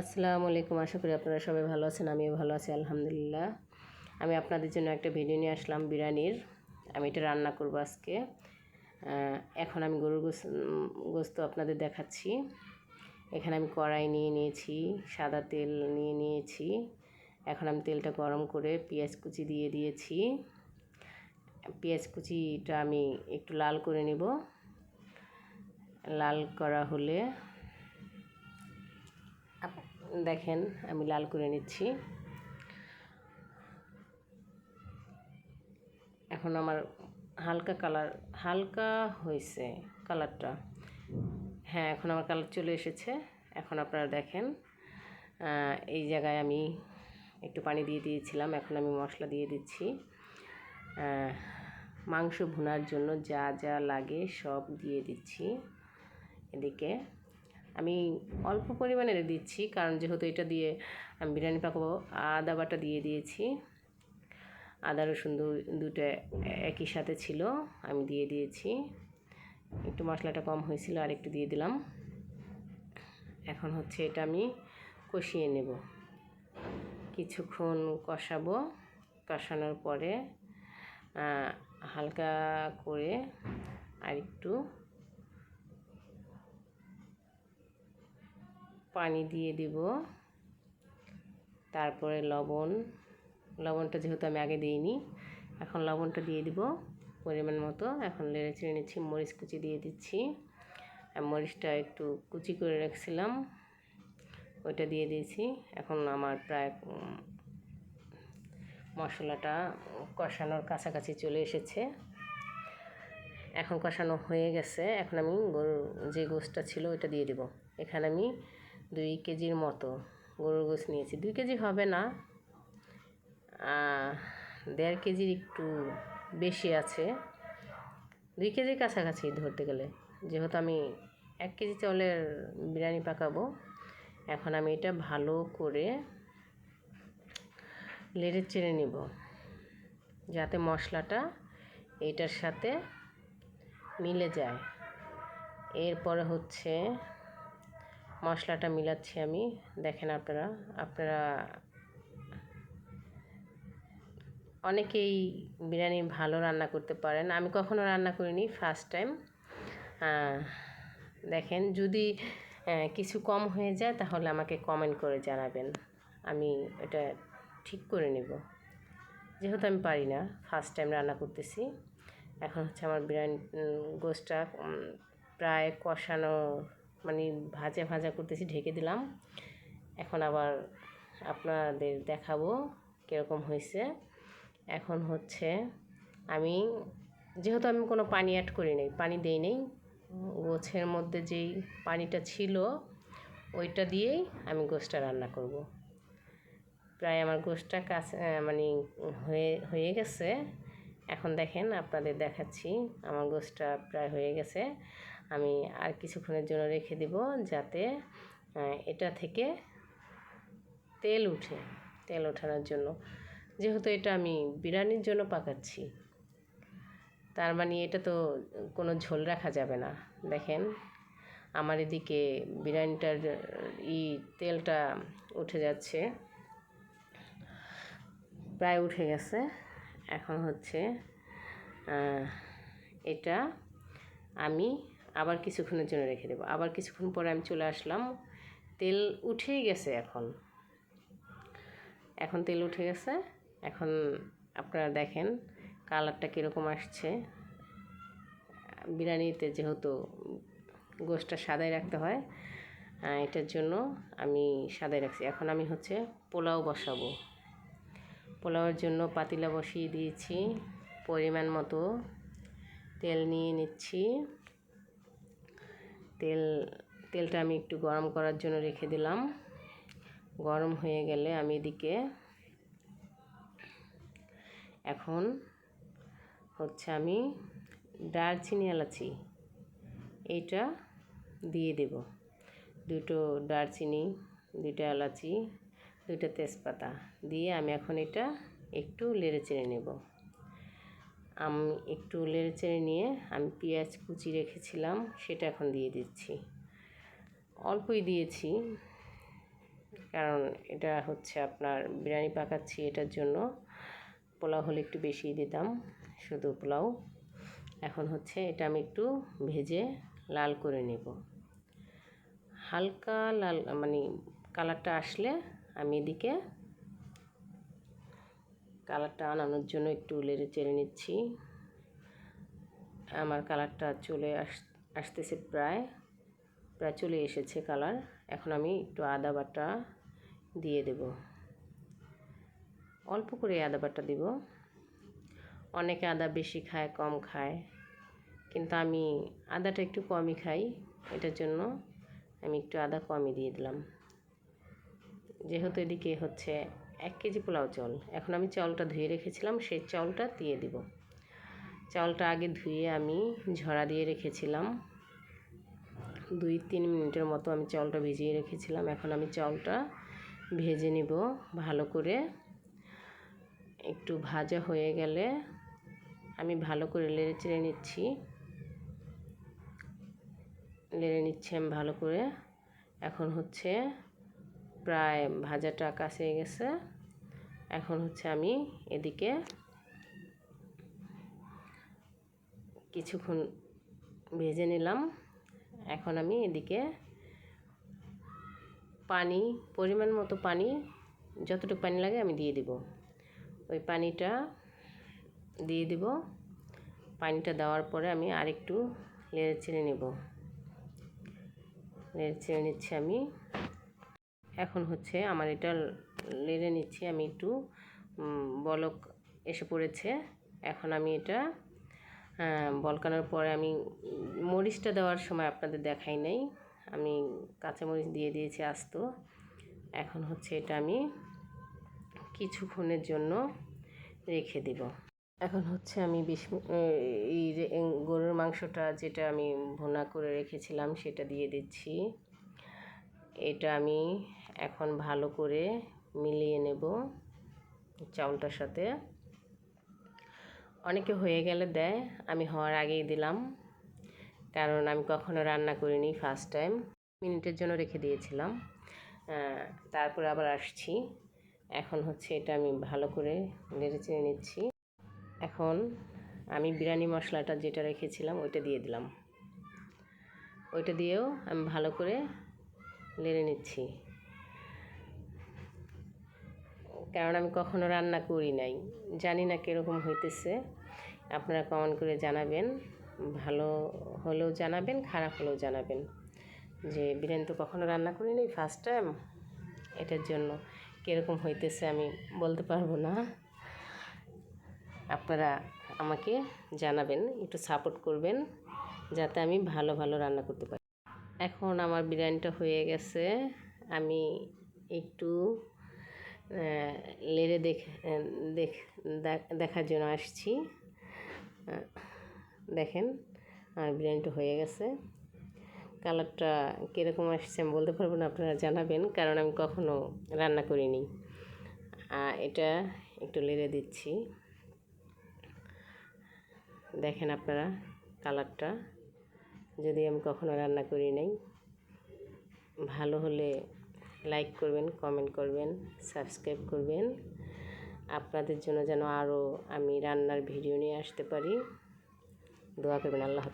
আসসালামু আলাইকুম। আশা করি আপনারা সবাই ভালো আছেন, আমিও ভালো আছি, আলহামদুলিল্লাহ। আমি আপনাদের জন্য একটা ভিডিও নিয়ে আসলাম বিরিয়ানির। আমি এটা রান্না করব আজকে। এখন আমি গরুর গোস গোস্ত আপনাদের দেখাচ্ছি। এখানে আমি কড়াই নিয়ে নিয়েছি, সাদা তেল নিয়ে নিয়েছি। এখন আমি তেলটা গরম করে পেঁয়াজ কুচি দিয়ে দিয়েছি। পেঁয়াজ কুচিটা আমি একটু লাল করে নেব। লাল করা হলে দেখেন, আমি লাল করে নিচ্ছি। এখন আমার হালকা কালার, হালকা হয়েছে কালারটা। হ্যাঁ এখন আমার কালার চলে এসেছে। এখন আপনারা দেখেন এই জায়গায় আমি একটু পানি দিয়ে দিয়েছিলাম, এখন আমি মশলা দিয়ে দিচ্ছি। মাংস ভুনার জন্য যা যা লাগে সব দিয়ে দিচ্ছি এদিকে। আমি অল্প পরিমাণে দিচ্ছি, কারণ যেহেতু এটা দিয়ে আমি বিরিয়ানি পাকাবো আদা বাটা দিয়ে দিয়েছি। আদা, রসুন দুটো একই সাথে ছিল, আমি দিয়ে দিয়েছি। একটু মশলাটা কম হয়েছিল, আর একটু দিয়ে দিলাম। এখন হচ্ছে এটা আমি কষিয়ে নেব। কিছুক্ষণ কষাবো, কষানোর পরে হালকা করে আর একটু পানি দিয়ে দিব। তারপরে লবণ। লবণটা যেহেতু আমি আগে দিইনি, এখন লবণটা দিয়ে দিব পরিমাণ মতো। এখন লেড়ে চেড়ে নিচ্ছি, মরিচ কুচি দিয়ে দিচ্ছি। আর মরিচটা একটু কুচি করে রাখছিলাম, ওইটা দিয়ে দিয়েছি। এখন আমার প্রায় মশলাটা কষানোর কাছাকাছি চলে এসেছে। এখন কষানো হয়ে গেছে। এখন আমি গরুর যে গোশটা ছিল ওইটা দিয়ে দিব। এখানে আমি দুই কেজির মতো গরুর গোশ নিয়েছি। দুই কেজি হবে না দেড় কেজির একটু বেশি আছে। দুই কেজির কাছাকাছি ধরতে গেলে। যেহেতু আমি এক কেজি চাউলের বিরিয়ানি পাকাবো, এখন আমি এটা ভালো করে লেড়ে চেড়ে নিব, যাতে মশলাটা এটার সাথে মিলে যায়। এরপরে হচ্ছে মশলাটা মিলাচ্ছি আমি। দেখেন আপনারা আপনারা অনেকেই বিরিয়ানি ভালো রান্না করতে পারেন। আমি কখনো রান্না করিনি ফার্স্ট টাইম দেখেন, যদি কিছু কম হয়ে যায়, তাহলে আমাকে কমেন্ট করে জানাবেন। আমি এটা ঠিক করে নেব। যেহেতু আমি পারি না ফার্স্ট টাইম রান্না করতেছি। এখন হচ্ছে আমার বিরিয়ানি গোসটা প্রায় কষানো মানে ভাজা ভাজা করতেছি, ঢেকে দিলাম। এখন আবার আপনাদের দেখাবো কীরকম হয়েছে। এখন হচ্ছে আমি, যেহেতু আমি কোনো পানি অ্যাড করি নাই, পানি দেই নেই, গোছের মধ্যে যেই পানিটা ছিল, ওইটা দিয়েই আমি গোশটা রান্না করব। প্রায় আমার গোশটা কাছে মানে হয়ে হয়ে গেছে। এখন দেখেন, আপনাদের দেখাচ্ছি, আমার গোশটা প্রায় হয়ে গেছে। আমি আর কিছুক্ষণের জন্য রেখে দিব যাতে এটা থেকে তেল উঠে, তেল ওঠানোর জন্য। যেহেতু এটা আমি বিরিয়ানির জন্য পাকাচ্ছি, তার মানে এটা তো কোনো ঝোল রাখা যাবে না। দেখেন, আমার এদিকে বিরিয়ানিটার ই তেলটা উঠে যাচ্ছে, প্রায় উঠে গেছে। এখন হচ্ছে এটা আমি আবার কিছুক্ষণের জন্য রেখে দেবো। আবার কিছুক্ষণ পরে আমি চলে আসলাম। তেল উঠেই গেছে এখন। এখন তেল উঠে গেছে। এখন আপনারা দেখেন কালারটা কীরকম আসছে। বিরিয়ানিতে যেহেতু গোশটা সাদাই রাখতে হয় এটার জন্য আমি সাদাই রাখছি। এখন আমি হচ্ছে পোলাও বসাবো। পোলাওয়ের জন্য পাতিলা বসিয়ে দিয়েছি। পরিমাণ মতো তেল নিয়ে নিচ্ছি। তেল, তেলটা আমি একটু গরম করার জন্য রেখে দিলাম। গরম হয়ে গেলে আমি এদিকে এখন হচ্ছে আমি দারচিনি এলাচি, এইটা দিয়ে দেব। দুটো দারচিনি দুটো এলাচি দুটো তেজপাতা দিয়ে আমি এখন এটা একটু লেড়ে চেড়ে নেব। আমি একটু লেড়ে চেড়ে নিয়ে আমি পেঁয়াজ কুচি রেখেছিলাম, সেটা এখন দিয়ে দিচ্ছি। অল্পই দিয়েছি, কারণ এটা হচ্ছে আপনার বিরিয়ানি পাকাচ্ছি এটার জন্য। পোলাও হলে একটু বেশি দিতাম, শুধু পোলাও। এখন হচ্ছে এটা আমি একটু ভেজে লাল করে নেব। হালকা লাল মানে কালারটা আসলে আমি এদিকে কালারটা আনানোর জন্য একটু লেড়ে চেড়ে নিচ্ছি। আমার কালারটা চলে আস, আসতেছে প্রায় প্রায় চলে এসেছে কালার। এখন আমি একটু আদা বাটা দিয়ে দেব। অল্প করে আদা বাটা দিব। অনেকে আদা বেশি খায়, কম খায়। কিন্তু আমি আদাটা একটু কমই খাই, এটার জন্য আমি একটু আদা কমই দিয়ে দিলাম। যেহেতু এদিকে হচ্ছে এক কেজি পোলাও চাল। এখন আমি চাউলটা ধুয়ে রেখেছিলাম, সেই চাউলটা দিয়ে দিব। চাউলটা আগে ধুয়ে আমি ঝরা দিয়ে রেখেছিলাম। দুই তিন মিনিটের মতো আমি চাউলটা ভিজিয়ে রেখেছিলাম। এখন আমি চাউলটা ভেজে নিব ভালো করে। একটু ভাজা হয়ে গেলে আমি ভালো করে লেড়ে চেড়ে নিচ্ছি। লেড়ে নিচ্ছি আমি ভালো করে। এখন হচ্ছে প্রায় ভাজাটা কাছে গেছে। এখন হচ্ছে আমি এদিকে কিছুক্ষণ ভেজে নিলাম। এখন আমি এদিকে পানি, পরিমাণ মতো পানি, যতটুকু পানি লাগে আমি দিয়ে দিব। ওই পানিটা দিয়ে দিব। পানিটা দেওয়ার পরে আমি আরেকটু নেড়ে চেড়ে নেব। নেড়ে চেড়ে নিচ্ছি আমি। এখন হচ্ছে আমার এটা নেড়ে নিচ্ছি আমি একটু। বলক এসে পড়েছে। এখন আমি এটা বলকানোর পরে আমি মরিচটা দেওয়ার সময় আপনাদের দেখাই নাই। আমি কাঁচামরিচ দিয়ে দিয়েছি আস্ত। এখন হচ্ছে এটা আমি কিছুক্ষণের জন্য রেখে দিব। এখন হচ্ছে আমি বিশ এই গরুর মাংসটা যেটা আমি ভুনা করে রেখেছিলাম সেটা দিয়ে দিচ্ছি। এটা আমি এখন ভালো করে মিলিয়ে নেব চাউলটার সাথে। অনেকে হয়ে গেলে দেয়, আমি হওয়ার আগেই দিলাম। কারণ আমি কখনো রান্না করিনি ফার্স্ট টাইম মিনিটের জন্য রেখে দিয়েছিলাম। তারপর আবার আসছি। এখন হচ্ছে এটা আমি ভালো করে নেড়ে চেড়ে নিচ্ছি। এখন আমি বিরিয়ানি মশলাটা যেটা রেখেছিলাম ওইটা দিয়ে দিলাম। ওইটা দিয়েও আমি ভালো করে নেড়ে নিচ্ছি। কারণ আমি কখনো রান্না করি নাই। জানি না কীরকম হইতেছে। আপনারা কমেন্ট করে জানাবেন। ভালো হলেও জানাবেন, খারাপ হলেও জানাবেন। যে বিরিয়ানি তো কখনো রান্না করি নাই ফার্স্ট টাইম এটার জন্য কীরকম হইতেছে আমি বলতে পারব না। আপনারা আমাকে জানাবেন, একটু সাপোর্ট করবেন, যাতে আমি ভালো ভালো রান্না করতে পারি। এখন আমার বিরিয়ানিটা হয়ে গেছে। আমি একটু লেড়ে দেখ দেখ দেখার জন্য আসছি। দেখেন, আমার বিরিয়ানিটা হয়ে গেছে। কালারটা কীরকম আসছে আমি বলতে পারব না, আপনারা জানাবেন, কারণ আমি কখনো রান্না করিনি। এটা একটু লেড়ে দিচ্ছি। দেখেন আপনারা কালারটা, যদি আমি কখনো রান্না করি নাই, ভালো হলে লাইক করবেন, কমেন্ট করবেন, সাবস্ক্রাইব করবেন। আপনাদের জন্য যেন আরও আমি রান্নার ভিডিও নিয়ে আসতে পারি। দোয়া করবেন, আল্লাহ